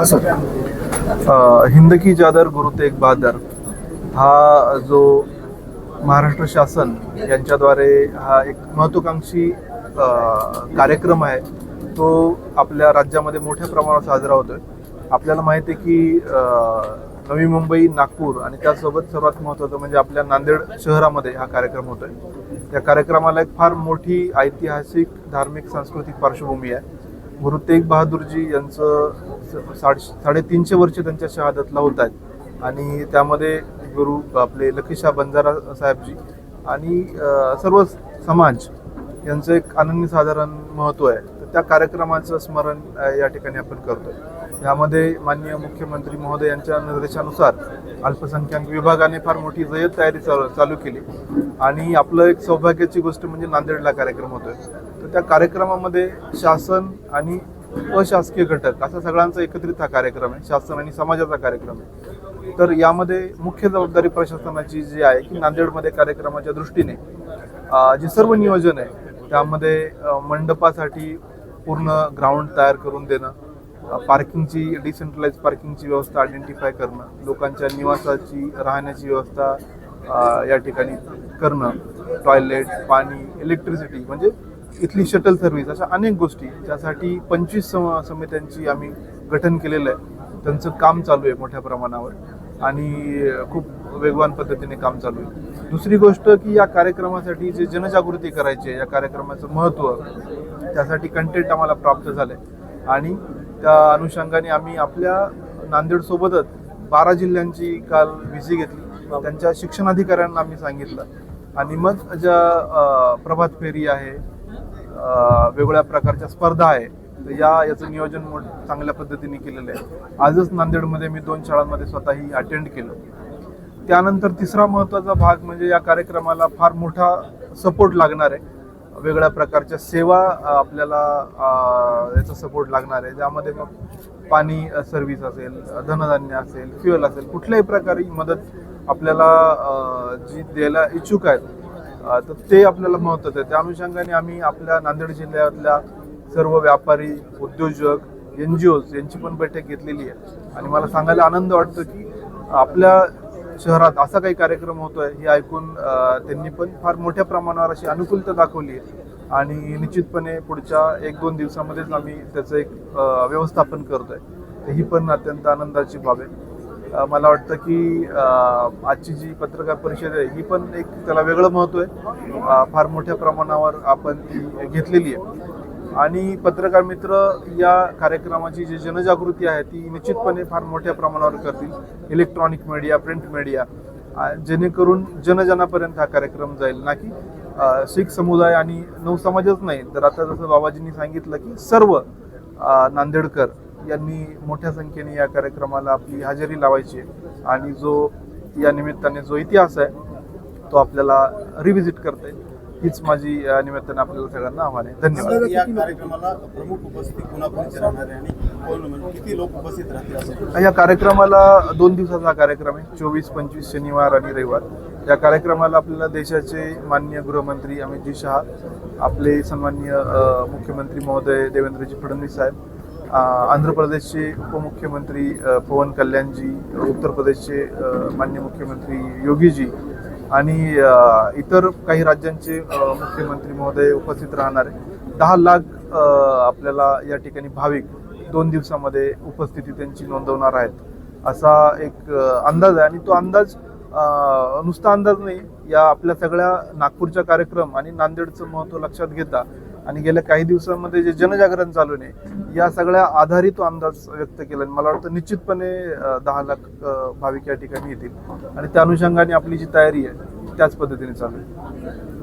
असं. हिंद की जादर गुरु तेग बहादर हा जो महाराष्ट्र शासन यांच्याद्वारे हा एक महत्त्वाकांक्षी कार्यक्रम आहे तो आपल्या राज्यामध्ये मोठ्या प्रमाणात साजरा होतोय. आपल्याला माहिती आहे की नवी मुंबई नागपूर आणि त्यासोबत सर्वात महत्त्वाचं म्हणजे आपल्या नांदेड शहरामध्ये हा कार्यक्रम होतोय. या कार्यक्रमाला एक फार मोठी ऐतिहासिक धार्मिक सांस्कृतिक पार्श्वभूमी आहे. गुरु तेग बहादूरजी यांचं स- साडे साडेतीनशे वर्ष त्यांच्या शहादतला होत आहेत. आणि त्यामध्ये गुरु आपले लखीशा बंजारा साहेबजी आणि सर्व समाज यांचं एक अनन्यसाधारण महत्त्व आहे. तर त्या कार्यक्रमाचं स्मरण या ठिकाणी आपण करतोय. यामध्ये माननीय मुख्यमंत्री महोदय यांच्या निर्देशानुसार अल्पसंख्याक विभागाने फार मोठी जय्यत तयारी चालू चालू केली. आणि आपलं एक सौभाग्याची गोष्ट म्हणजे नांदेडला कार्यक्रम होतोय. त्या कार्यक्रमामध्ये शासन आणि अशासकीय घटक असा सगळ्यांचा एकत्रित हा कार्यक्रम आहे शासन आणि समाजाचा कार्यक्रम आहे. तर यामध्ये मुख्य जबाबदारी प्रशासनाची जी आहे की नांदेडमध्ये कार्यक्रमाच्या दृष्टीने जे सर्व नियोजन आहे त्यामध्ये मंडपासाठी पूर्ण ग्राउंड तयार करून देणं पार्किंगची डिसेंट्रलाइज पार्किंगची व्यवस्था आयडेंटिफाय करणं लोकांच्या निवासाची राहण्याची व्यवस्था या ठिकाणी करणं टॉयलेट पाणी इलेक्ट्रिसिटी म्हणजे इथली शटल सर्व्हिस अशा अनेक गोष्टी ज्यासाठी पंचवीस सम समित्यांची आम्ही गठन केलेलं आहे. त्यांचं काम चालू आहे मोठ्या प्रमाणावर. आणि खूप वेगवान पद्धतीने काम चालू आहे. दुसरी गोष्ट की या कार्यक्रमासाठी जे जनजागृती करायची आहे या कार्यक्रमाचं महत्त्व त्यासाठी कंटेंट आम्हाला प्राप्त झालं आहे आणि त्या अनुषंगाने आम्ही आपल्या नांदेडसोबतच बारा जिल्ह्यांची काल व्हिजी घेतली. त्यांच्या शिक्षणाधिकाऱ्यांना आम्ही सांगितलं. आणि मग ज्या प्रभात फेरी आहे वेगवेगळ्या प्रकारच्या स्पर्धा आहे. तर या याचं नियोजन मोठ चांगल्या पद्धतीने केलेलं आहे. आजच नांदेडमध्ये मी दोन शाळांमध्ये स्वतःही अटेंड केलं. त्यानंतर तिसरा महत्त्वाचा भाग म्हणजे या कार्यक्रमाला फार मोठा सपोर्ट लागणार आहे. वेगळ्या प्रकारच्या सेवा आपल्याला याचा सपोर्ट लागणार आहे. ज्यामध्ये मग पाणी सर्व्हिस असेल धनधान्य असेल फ्युएल असेल कुठल्याही प्रकारे मदत आपल्याला जी द्यायला इच्छुक आहेत तर ते आपल्याला महत्त्वाचं आहे. त्या अनुषंगाने आम्ही आपल्या नांदेड जिल्ह्यातल्या सर्व व्यापारी उद्योजक एन जी ओज यांची पण बैठक घेतलेली आहे. आणि मला सांगायला आनंद वाटतो की आपल्या शहरात असा काही कार्यक्रम होतोय हे ऐकून त्यांनी पण फार मोठ्या प्रमाणावर अशी अनुकूलता दाखवली आहे. आणि निश्चितपणे पुढच्या एक दोन दिवसामध्येच आम्ही त्याचं एक व्यवस्थापन करतोय. तर ही पण अत्यंत आनंदाची बाब आहे. मला वाटतं की आजची जी पत्रकार परिषद आहे ही पण एक त्याला वेगळं महत्त्व आहे. फार मोठ्या प्रमाणावर आपण ती घेतलेली आहे. आणि पत्रकार मित्र या कार्यक्रमाची जी जनजागृती आहे ती निश्चितपणे फार मोठ्या प्रमाणावर करतील. इलेक्ट्रॉनिक मीडिया प्रिंट मीडिया जेणेकरून जनजनापर्यंत हा कार्यक्रम जाईल. ना की शीख समुदाय आणि नऊ समाजच नाही. तर आता जसं बाबाजींनी सांगितलं की सर्व नांदेडकर यांनी मोठ्या संख्येने या कार्यक्रमाला आपली हजेरी लावायची आहे. आणि जो या निमित्ताने जो इतिहास आहे तो आपल्याला रिव्हिजिट करता येईल. हीच माझी या निमित्ताने आपल्याला सगळ्यांना आव्हान आहे. धन्यवाद. या कार्यक्रमाला प्रमुख उपस्थिती राहणार आहे आणि म्हणजे किती लोक उपस्थित राहतील या कार्यक्रमाला दोन दिवसाचा हा कार्यक्रम आहे चोवीस पंचवीस शनिवार आणि रविवार. या कार्यक्रमाला आपल्याला देशाचे माननीय गृहमंत्री अमितजी शहा आपले सन्माननीय मुख्यमंत्री महोदय देवेंद्रजी फडणवीस साहेब आंध्र प्रदेशचे उपमुख्यमंत्री पवन कल्याणजी उत्तर प्रदेशचे मान्य मुख्यमंत्री योगीजी आणि इतर काही राज्यांचे मुख्यमंत्री महोदय उपस्थित राहणार आहे दहा लाख आपल्याला या ठिकाणी भाविक दोन दिवसामध्ये उपस्थिती त्यांची नोंदवणार आहेत असा एक अंदाज आहे. आणि तो अंदाज नुसता अंदाज नाही या आपल्या सगळ्या नागपूरचा कार्यक्रम आणि नांदेडचं महत्त्व लक्षात घेता आणि गेल्या काही दिवसांमध्ये जे जनजागरण चालू आहे या सगळ्या आधारित तो अंदाज व्यक्त केला आणि मला वाटतं निश्चितपणे दहा लाख भाविक या ठिकाणी येतील. आणि त्या अनुषंगाने आपली जी तयारी आहे त्याच पद्धतीने चालू आहे.